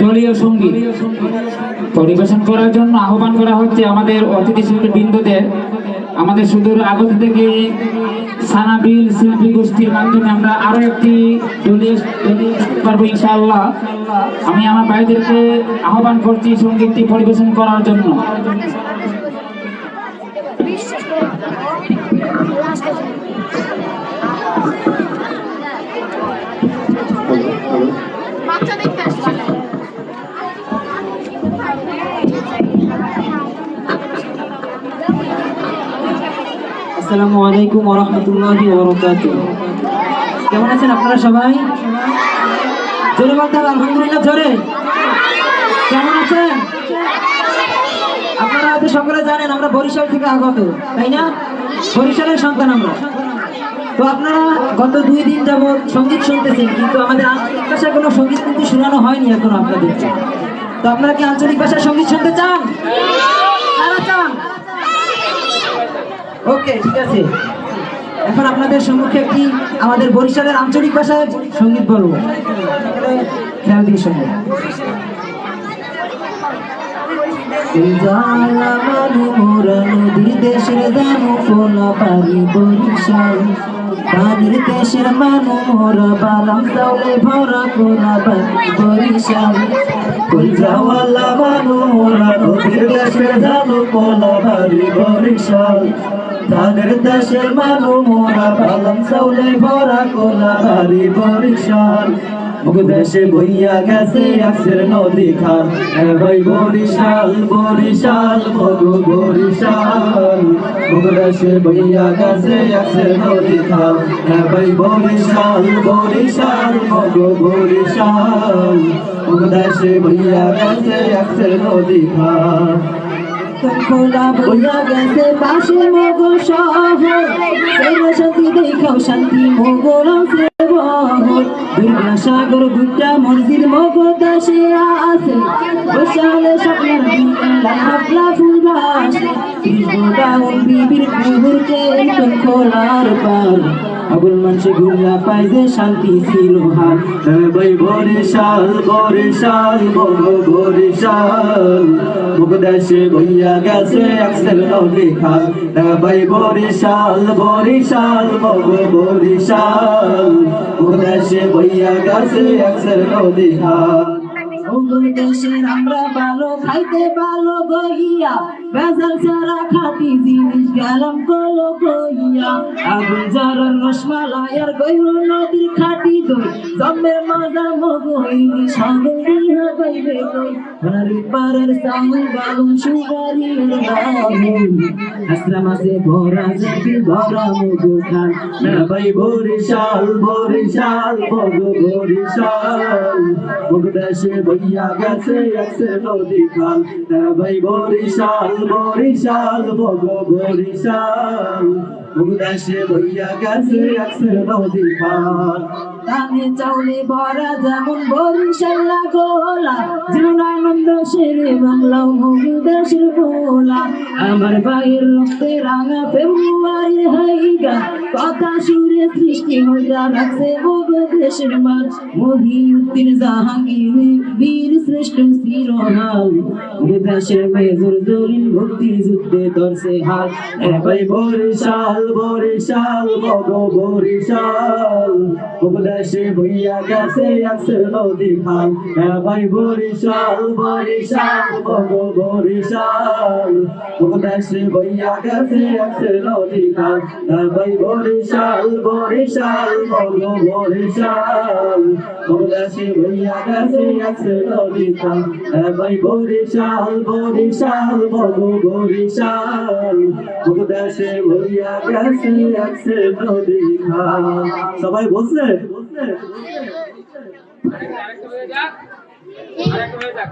দলীয় সংগীত পরিবেশন করার জন্য আহ্বান করা হচ্ছে আমাদের অতিথি শিল্পী বৃন্দদের। আমাদের সুদূর আগত থেকে সানাবিল শিল্পী গোষ্ঠীর মাধ্যমে আমরা আরও একটি দলীয় পারব ইনশাআল্লাহ। আমি আমার ভাইদেরকে আহ্বান করছি সঙ্গীতটি পরিবেশন করার জন্য। বাচ্চা আসসালামু আলাইকুম কেমন আছেন আপনারা সবাই? জোরে আলহামদুলিল্লাহ, জোরে। কেমন আছেন? আপনারা হয়তো সকলে জানেন, আমরা বরিশাল থেকে আগত, তাই না? বরিশালের সন্তান আমরা। তো আপনারা গত দুই দিন যাবৎ সংগীত শুনতেছেন, কিন্তু আমাদের ভাষায় কোনো সংগীত কিন্তু শোনানো হয়নি এখন আপনাদেরকে তো আপনারা কি আঞ্চলিক ভাষায় সংগীত শুনতে চান? চান? ওকে, ঠিক আছে। এখন আপনাদের সম্মুখে একটি আমাদের বরিশালের আঞ্চলিক ভাষায় সংগীত বলব। খেয়াল দিয়ে শুনব মোরা নদীর দেশের দানু ফোলা পারি বরিশাল। পানির দেশের মানু মোরা বালাম চাউলে ভরা কোনা পারি বরিশাল। কুলজাওয়ালা মানু মোরা নদীর দেশের দানু ফোলা পারি বরিশাল। ধানের দেশের মানু মোরা বালাম চাউলে ভরা কোনা পারি দেশে বইয়া গেছে একশের নদী খান এ ভাই বরিশাল বরিশাল মগু বরিশাল। দেশে বইয়া গেছে একশের নদী খান এ ভাই বরিশাল বরিশাল মগু বরিশাল। দেশে বইয়া গেছে একশের নদী খান মগো শান্তি দেখাও শান্তি বহর দুর্গা সাগর গুটা মসজিদ মগো দেশে আছে। বসালে স্বপ্নের লাফলা ফুল বাসে ডাউন বিবির কুহুরকে খোলার পার। আগুন মানুষে ঘুরলা পায় যে শান্তি ছিল হাল বইয়া গেছে ভাই, বরিশাল বরিশাল বরিশাল। আমরা ভালো খাইতে ভালো গইয়া বেজাল সারা খাটি জিনিস গেলাম কলো গইয়া আগুন জরার রসমালাই আর গইল নদীর খাটি দই। জমের মাজা মগই, সাগর দিয়া বাইবে কই হারি পারের সামু বালুন সুগারি আশ্রম আছে ভরা জাতি, ভরা মগু খান না ভাই, বরিশাল বরিশাল মগু বরিশাল। মুগদেশে বইয়া গেছে একসে নদী খাল না ভাই, বরিশাল বরিশাল মগু বরিশাল। উদাসে বইয়া গেছে একশো নদী খাল ধানে চাউলে ভরা যেমন বরিশাল গোলা জীবনানন্দ শেরে বাংলাও মুগু দেশের বোলা আমার ভাইয়ের রক্তে রাঙা ফেব্রুয়ারি হাইগা, কথা সুরে সৃষ্টি হইয়া রাখছে মুগু দেশের মান মহিউদ্দিন জাহাঙ্গীর, বীর শ্রেষ্ঠ শিরোনাল মুগু দেশের মেজর জরিন ভক্তির যুদ্ধে ধরছে হাল এ ভাই বরিশাল বরিশাল মগ বরিশাল। দেশে বইয়া গেছে একশো নদী খাল। এ ভাই, বরিশাল বরিশাল মগ বরিশাল। দেশে বইয়া গেছে একশো নদী খাল। এ ভাই, বরিশাল বরিশাল মগ বরিশাল। দেশে বইয়া গেছে একশো নদী খাল। এ ভাই, বরিশাল বরিশাল মগ বরিশাল। দেশে বইয়া গেছে একশো নদী খাল। সবাই বলছে? আরেকটা হয়ে যাক আরেকটা হয়ে যাক।